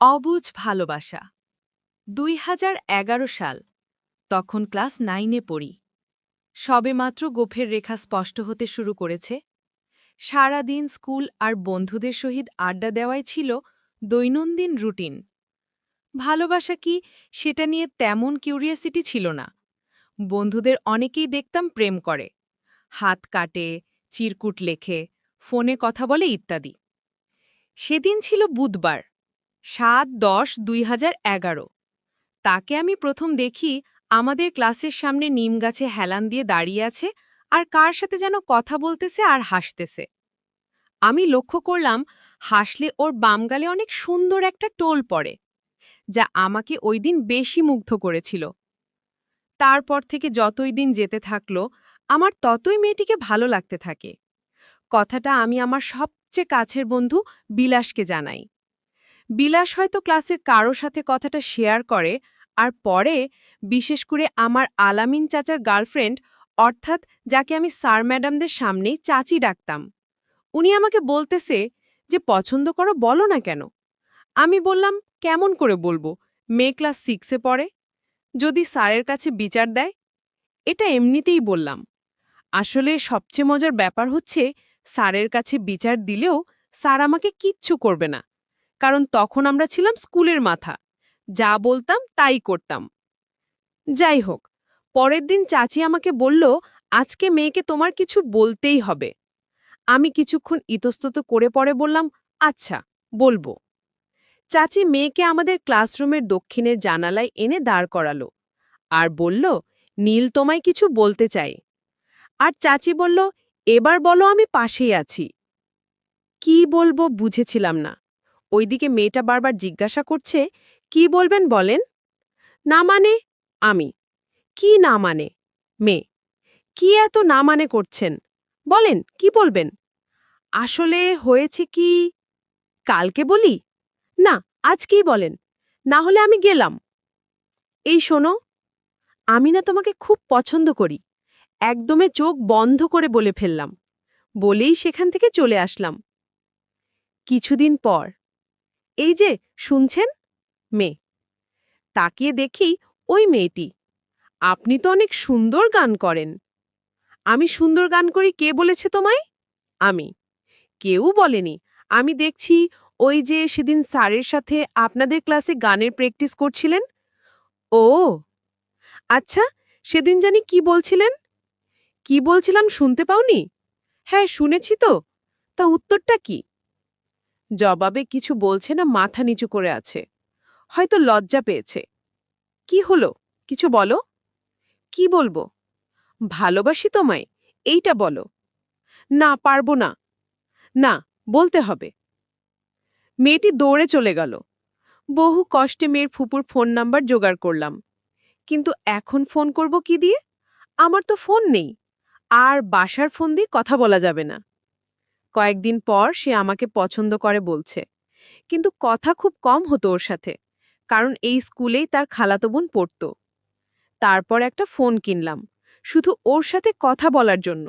অবুঝ ভালোবাসা। দুই হাজার এগারো সাল, তখন ক্লাস নাইনে পড়ি। সবেমাত্র গোফের রেখা স্পষ্ট হতে শুরু করেছে। সারাদিন স্কুল আর বন্ধুদের সহিত আড্ডা দেওয়াই ছিল দৈনন্দিন রুটিন। ভালোবাসা কি সেটা নিয়ে তেমন কিউরিয়াসিটি ছিল না। বন্ধুদের অনেকেই দেখতাম প্রেম করে। হাত কাটে, চিরকুট লেখে, ফোনে কথা বলে ইত্যাদি। সেদিন ছিল বুধবার। সাত দশ দুই তাকে আমি প্রথম দেখি আমাদের ক্লাসের সামনে নিম গাছে হেলান দিয়ে দাঁড়িয়ে আছে আর কার সাথে যেন কথা বলতেছে আর হাসতেছে। আমি লক্ষ্য করলাম হাসলে ওর বামগালে অনেক সুন্দর একটা টোল পড়ে, যা আমাকে ওই দিন বেশি মুগ্ধ করেছিল। তারপর থেকে যতই দিন যেতে থাকল, আমার ততই মেয়েটিকে ভালো লাগতে থাকে। কথাটা আমি আমার সবচেয়ে কাছের বন্ধু বিলাসকে জানাই। বিলাস হয়তো ক্লাসের কারও সাথে কথাটা শেয়ার করে, আর পরে, বিশেষ করে আমার আলামিন চাচার গার্লফ্রেন্ড, অর্থাৎ যাকে আমি স্যার ম্যাডামদের সামনেই চাচি ডাকতাম। উনি আমাকে বলতেছে যে, পছন্দ করো, বলো না কেন? আমি বললাম, কেমন করে বলব? মেয়ে ক্লাস সিক্সে পড়ে। যদি স্যারের কাছে বিচার দেয়? এটা এমনিতেই বললাম। আসলে সবচেয়ে মজার ব্যাপার হচ্ছে, স্যারের কাছে বিচার দিলেও স্যার আমাকে কিচ্ছু করবে না। কারণ তখন আমরা ছিলাম স্কুলের মাথা। যা বলতাম, তাই করতাম। যাই হোক, পরের দিন চাচি আমাকে বলল, আজকে মেয়েকে তোমার কিছু বলতেই হবে। আমি কিছুক্ষণ ইতস্তত করে পরে বললাম আচ্ছা বলব। চাচি মেয়েকে আমাদের ক্লাসরুমের দক্ষিণের জানালায় এনে দাঁড় করালো আর বলল, নীল তোমায় কিছু বলতে চাই। আর চাচি বলল, এবার বলো আমি পাশেই আছি। কি বলব বুঝেছিলাম না। ওইদিকে মেয়েটা বারবার জিজ্ঞাসা করছে, কি বলবেন বলেন? না মানে? আমি। কি না মানে? মেয়ে। কি এত না মানে করছেন? বলেন, কি বলবেন? আসলে হয়েছে কি? কালকে বলি? না, আজকেই বলেন। না হলে আমি গেলাম। এই শোনো, আমি না তোমাকে খুব পছন্দ করি। একদমে চোখ বন্ধ করে বলে ফেললাম। বলেই সেখান থেকে চলে আসলাম। কিছুদিন পর। এই যে, শুনছেন? মেয়ে। তাকিয়ে দেখি ওই মেয়েটি। আপনি তো অনেক সুন্দর গান করেন। আমি সুন্দর গান করি কে বলেছে তোমায়? আমি। কেউ বলেনি। আমি দেখছি ওই যে সেদিন স্যারের সাথে আপনাদের ক্লাসে গানের প্র্যাকটিস করছিলেন। ও! আচ্ছা সেদিন জানি কি বলছিলেন? কি বলছিলাম শুনতে পাওনি? হ্যাঁ শুনেছি তো। তা উত্তরটা কি? জবাবে কিছু বলছে না, মাথা নিচু করে আছে। হয়তো লজ্জা পেয়েছে। কি হলো? কিছু বলো? কি বলব? ভালোবাসি তোমায়, এইটা বলো। না, পারব না। না, বলতে হবে। মেয়েটি দৌড়ে চলে গেল। বহু কষ্টে মেয়ের ফুপুর ফোন নাম্বার জোগাড় করলাম। কিন্তু এখন ফোন করব কি দিয়ে? আমার তো ফোন নেই। আর বাসার ফোন দিয়ে কথা বলা যাবে না। কয়েকদিন পর সে আমাকে পছন্দ করে বলছে। কিন্তু কথা খুব কম হতো ওর সাথে, কারণ এই স্কুলেই তার খালাতো বোন পড়ত। তারপর একটা ফোন কিনলাম, শুধু ওর সাথে কথা বলার জন্য।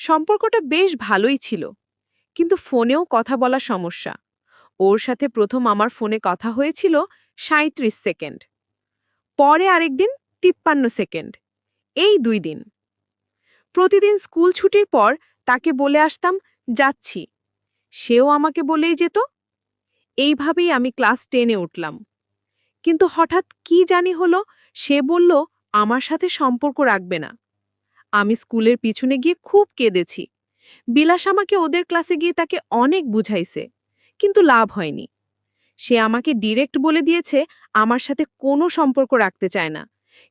সম্পর্কটা বেশ ভালোই ছিল, কিন্তু ফোনেও কথা বলা সমস্যা। ওর সাথে প্রথম আমার ফোনে কথা হয়েছিল সাঁত্রিশ সেকেন্ড, পরে আরেকদিন তিপ্পান্ন সেকেন্ড, এই দুই দিন। প্রতিদিন স্কুল ছুটির পর তাকে বলে আসতাম যাচ্ছি। সেও আমাকে বলেই যেত। এইভাবেই আমি ক্লাস টেনে উঠলাম। কিন্তু হঠাৎ কি জানি হলো, সে বলল, আমার সাথে সম্পর্ক রাখবে না। আমি স্কুলের পিছনে গিয়ে খুব কেঁদেছি। বিলাস আমাকে ওদের ক্লাসে গিয়ে তাকে অনেক বুঝাইছে, কিন্তু লাভ হয়নি। সে আমাকে ডিরেক্ট বলে দিয়েছে, আমার সাথে কোনো সম্পর্ক রাখতে চায় না।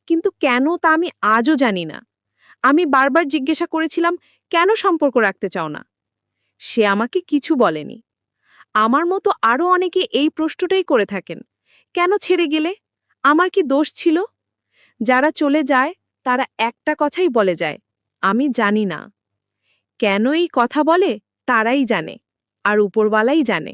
কিন্তু কেন তা আমি আজও জানি না। আমি বারবার জিজ্ঞাসা করেছিলাম, কেন সম্পর্ক রাখতে চাও না? সে আমাকে কিছু বলেনি। আমার মতো আরও অনেকে এই প্রশ্নটাই করে থাকেন, কেন ছেড়ে গেলে? আমার কি দোষ ছিল? যারা চলে যায়, তারা একটা কথাই বলে যায়, আমি জানি না। কেন এই কথা বলে? তারাই জানে, আর উপরওয়ালাই জানে।